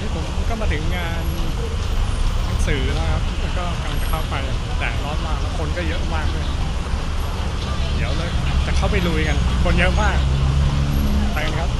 นี่ผมก็มาถึงงานหนังสือแล้วครับ แล้วก็กำลังจะเข้าไป แต่ร้อนมากแล้วคนก็เยอะมากเลย เดี๋ยวเลยจะเข้าไปลุยกัน คนเยอะมาก ไปกันครับ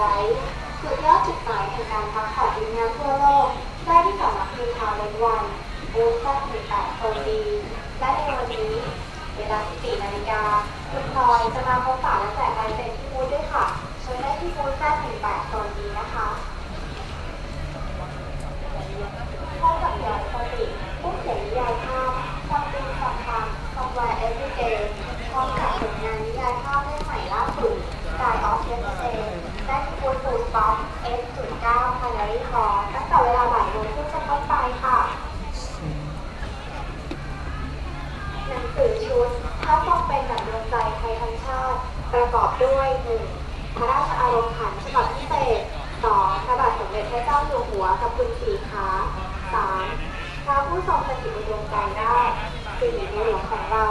ไว้ สุดยอดจุดหมายแห่งการพักผ่อนดีงามทั่วโลก ได้ที่สำนักพิมพ์ข่าวเล็กวันบูธซัสิบแปดคนดีและในวันนี้เวลา 14 นาฬิกาคุณพลอยจะมาพบปะและแจกลายเซ็นที่บูธด้วยค่ะเชิญได้ที่บูธแซ่สิบแปดคนดีนะคะพบกับยายสติผู้เขียนนิยายภาพความจริงสำคัญคอมไวเอฟวีเดย์พร้อมกับผลงานนิยายภาพเล่มใหม่ล่าสุด Sky of Yesterday ได้ที่ บูธฟูดบ็อก F09 Canary Hall ตั้งแต่เวลาบ่ายโมงครึ่งเป็นต้นไปค่ะ หนังสือชุดถ้าต้องเป็นหนังดวงใจไทยทั้งชาติ ประกอบด้วย 1. พระราชอารมณ์ขันฉบับพิเศษ 2. พระบาทสมเด็จพระเจ้าอยู่หัวกับคุณสีขา 3. พระผู้ทรงสถิตในดวงใจได้ 4. ในหลวงของเรา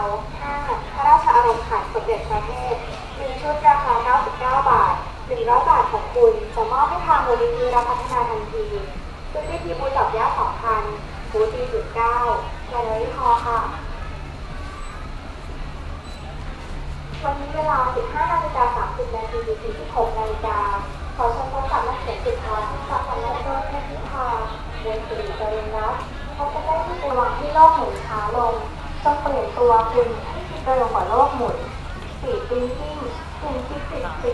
5. พระราชอารมณ์ขันสมเด็จพระเทพมีชุดราคา 99 บาท 100 บาทของคุณจะมอบให้ทางมูลนิธิรับพัฒนาทันที ซึ่งได้ที่บูธดอกย่า2,000บูธที่19แกลเลอรี่ฮอค่ะ วันนี้เวลา 15นาฬิกา30นาทีถึง16นาฬิกาขอเชิญพบกับนักเขียนสุดท้ายจากคณะโดยเทพนิพาเวนสิริจริญรัตน์พบกันได้ที่ตัวที่โลกหมุนช้าลงจงเปลี่ยนตัวคุณให้คิดเร็วกว่าโลกหมุนสีติ้งกิ้งสิ่งคิดสิ่งสี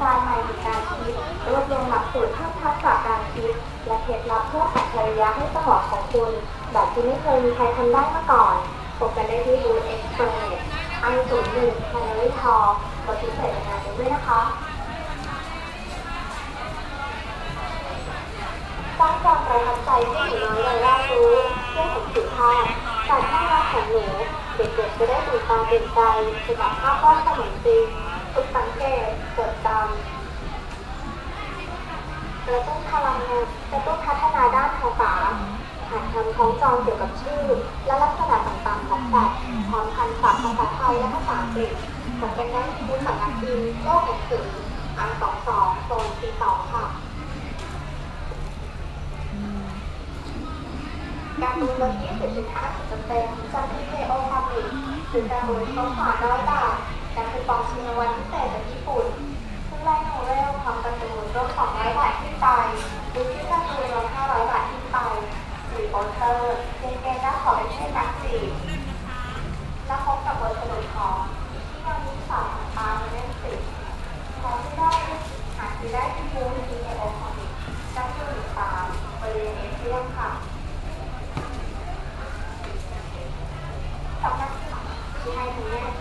สายใหม่ในการคิดรวบรวมหลักสูตรเพิ่มทักษะการคิด และเคล็ดลับเพื่ออัจริยะให้สมองของคุณ แบบที่ไม่เคยมีใครทำได้มาก่อนพบกันได้ที่บูธเอ็กซ์เพรสไอศูนย์หนึ่งแคลอรี่ทอลบทพิเศษในงานนี้ด้วยนะคะสร้างความประทับใจให้หนูน้อยวัยรอบรู้เรื่องของสุภาพการน่ารักของหนูเด็กๆจะได้ตื่นตาตื่นใจไปกับภาพวาดเสมือนจริง ฝึกสังเกตจดจำกระตุ้นพลังงานกระตุ้นพัฒนาด้านภาษาหัดทำคล้องจองเกี่ยวกับชื่อ และลักษณะต่างๆของสัตว์พร้อมพันศัพท์ภาษาไทยและภาษาอังกฤษผมเป็นได้ที่บูธสำนักพิมพ์โลกหนังสืออันสองสองโซนปีสองค่ะการบูธลด20.5%จากที่เคโอพามิหรือการบูธลดกว่าร้อยบาท การคูปองชิงวัลพิเศษจากญี่ปุ่นซึ่งได้โนเวลความกระตูนร่งร้อยบาทขึ้นไปหรือที่การ์ตูนห้าร้อยบาทขึ้นไปหรือโปสเตอร์เจมเกมและของเล่นเช่นักจีบแล้วพบกับบทสรุดของที่เรามีสองตามเล่นสิบของที่ได้หาซื้ได้ที่บูธดีเอโอคอมิกชั้นหนึ่งสามบริเวณเอเชียค่ะสำนักที่ให้ดู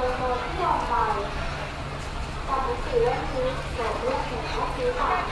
โดยที่ออกไปกับหนังสือเล่มนี้โดดเลือกเห็นว่าซื้อต่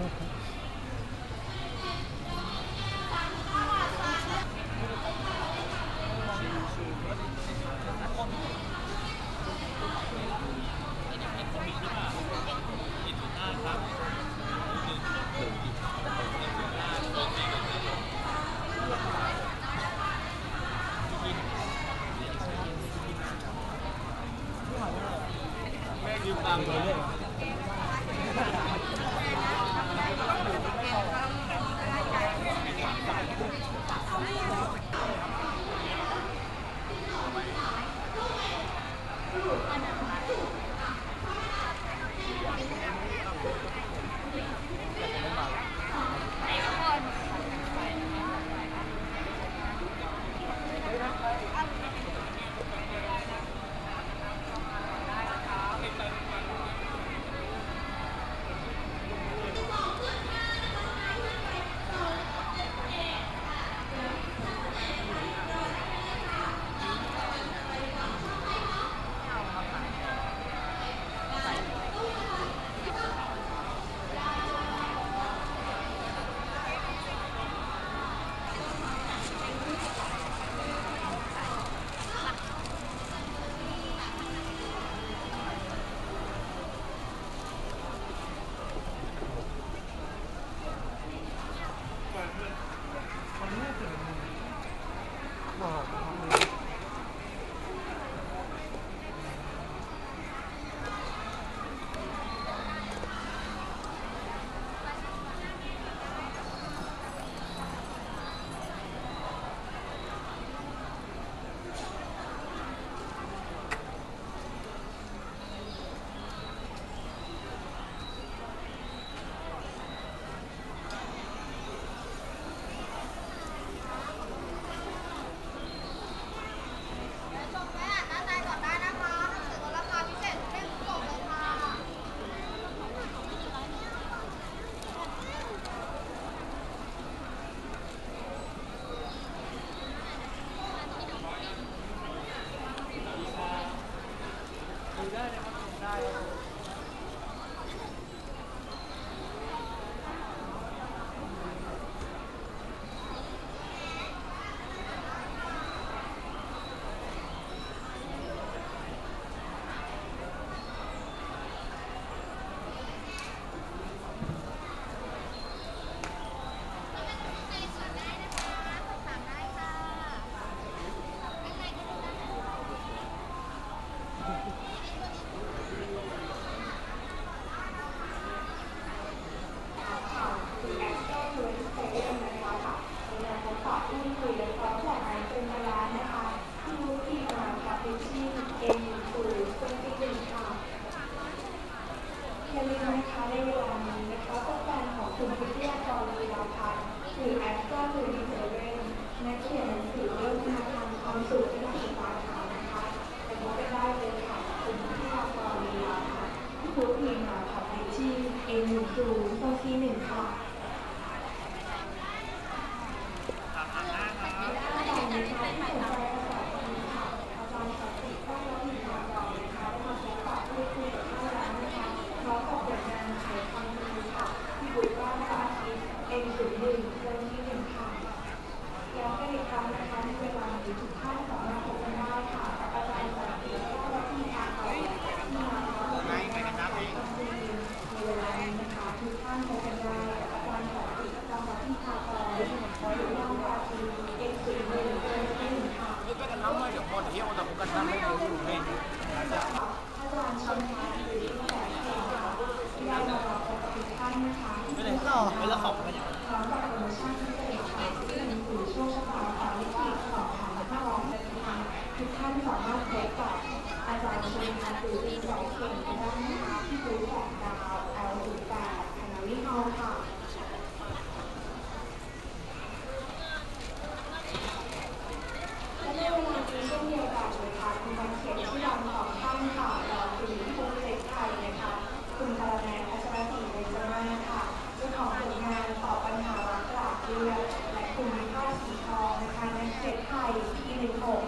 Okay. านสามารถพบกับอาจารย์ชลินทร์สุรินทร์ไหวเข่งได้นะคะที่บูธของดาวแอลสิบแปดคณะวิทยาค่ะ และในเวลานี้เช่นเดียวกันลยค่ะคุณบันเขียนที่ดังของท่านค่ะรองผู้บริหเล็กไทยนะคะคุณกาลแนนพัชรศรีเบญจมาศค่ะเจ้าของผลงานตอบปัญหารักหลากเรือและคุณมิภาสีทองนะคะในเขตไทยปีหนึ่งหก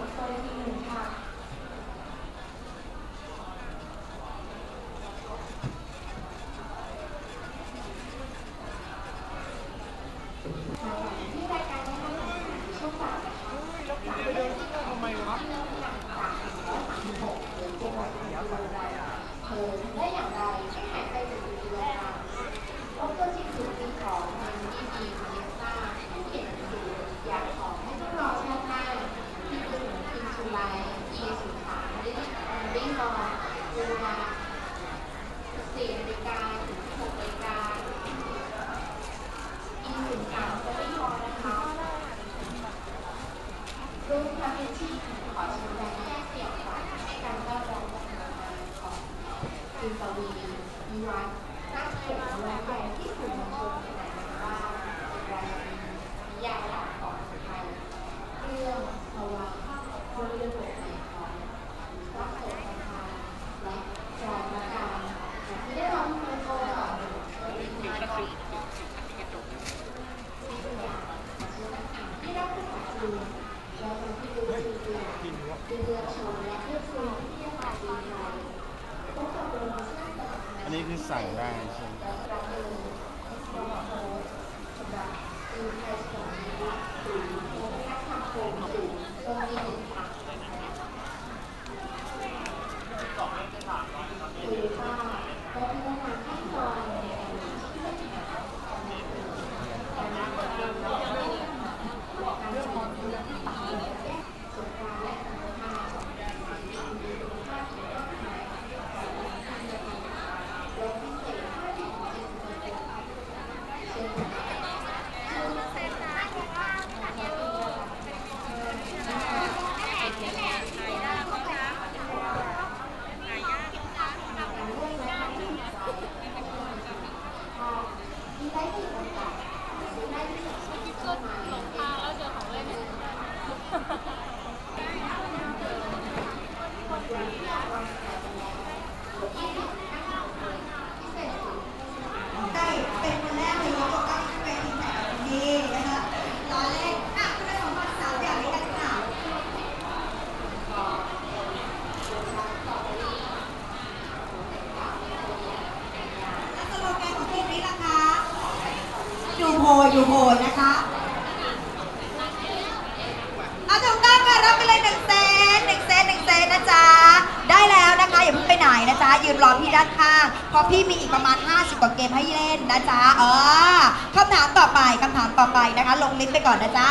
ก่อนนะจ๊ะ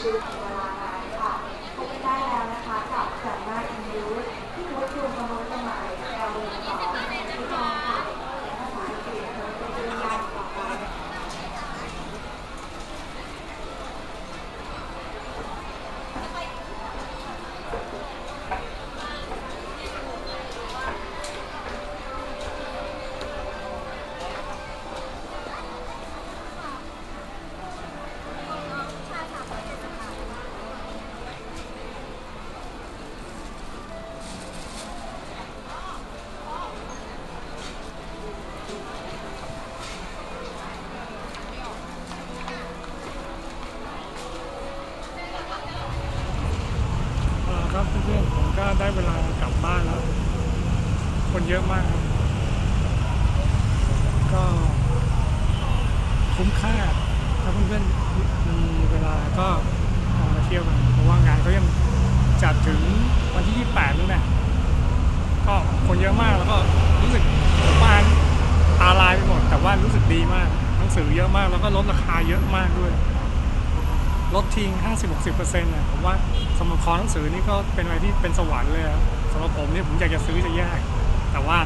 หนังสือชื่อของเวลางานค่ะพบกันได้แล้วนะคะกับแสนมาอินยูที่วัดดวงกำลังสมัยเราเรียนต่อที่กองค่ะและภาษาอังกฤษเธอเป็นปริญญาต่อไป เอาละครับเพื่อนๆผมก็ได้เวลากลั บ้านแล้ว คนเยอะมากครับ ก็คุ้มค่า ถ้าเพื่อนๆมีเวลาก็ลองมาเที่ยวกัน เพราะว่างานเขายังจัดถึงวันที่ 28นู่นนะก็คนเยอะมากแล้วก็รู้สึกผมมาตาลายไปหมด แต่ว่ารู้สึกดีมากหนังสือเยอะมากแล้วก็ลดราคาเยอะมากด้วยลดทิ้ง 50-60%นะผมว่าสำหรับคอหนังสือนี่ก็เป็นอะไรที่เป็นสวรรค์เลยอะ สำหรับผมเนี่ยผมอยากจะซื้อจะแยกแต่ว่า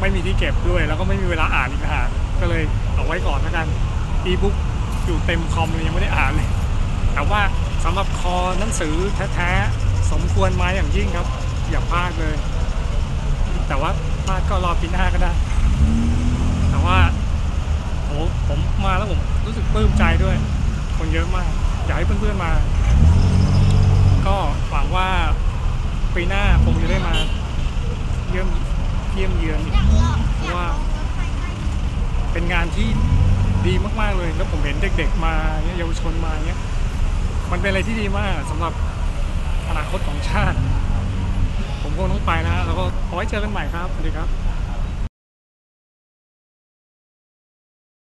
ไม่มีที่เก็บด้วย แล้วก็ไม่มีเวลาอ่านอีกนะฮะก็เลยเอาไว้ก่อนแล้วกันอีบุ๊กอยู่เต็มคอมเลยยังไม่ได้อ่านเลยแต่ว่าสำหรับคอหนังสือแท้ๆสมควรมาอย่างยิ่งครับ อย่าพลาดเลย แต่ว่าพลาดก็รอปีหน้าก็ได้ แต่ว่าโหผมมาแล้วผมรู้สึกปลื้มใจด้วย คนเยอะมาก อยากให้เพื่อนๆมา ก็หวังว่า ปีหน้าคงจะได้มาเยี่ยมเยี่ยมเยือนอีกเพราะว่า เป็นงานที่ดีมากๆเลย แล้วผมเห็นเด็ก ๆ มาเยาวชนมาเนี่ยมันเป็นอะไรที่ดีมากสำหรับอนาคตของชาติ ผมคงต้องไปนะแล้วก็ขอให้เจอกันใหม่ครับสวัสดีครับ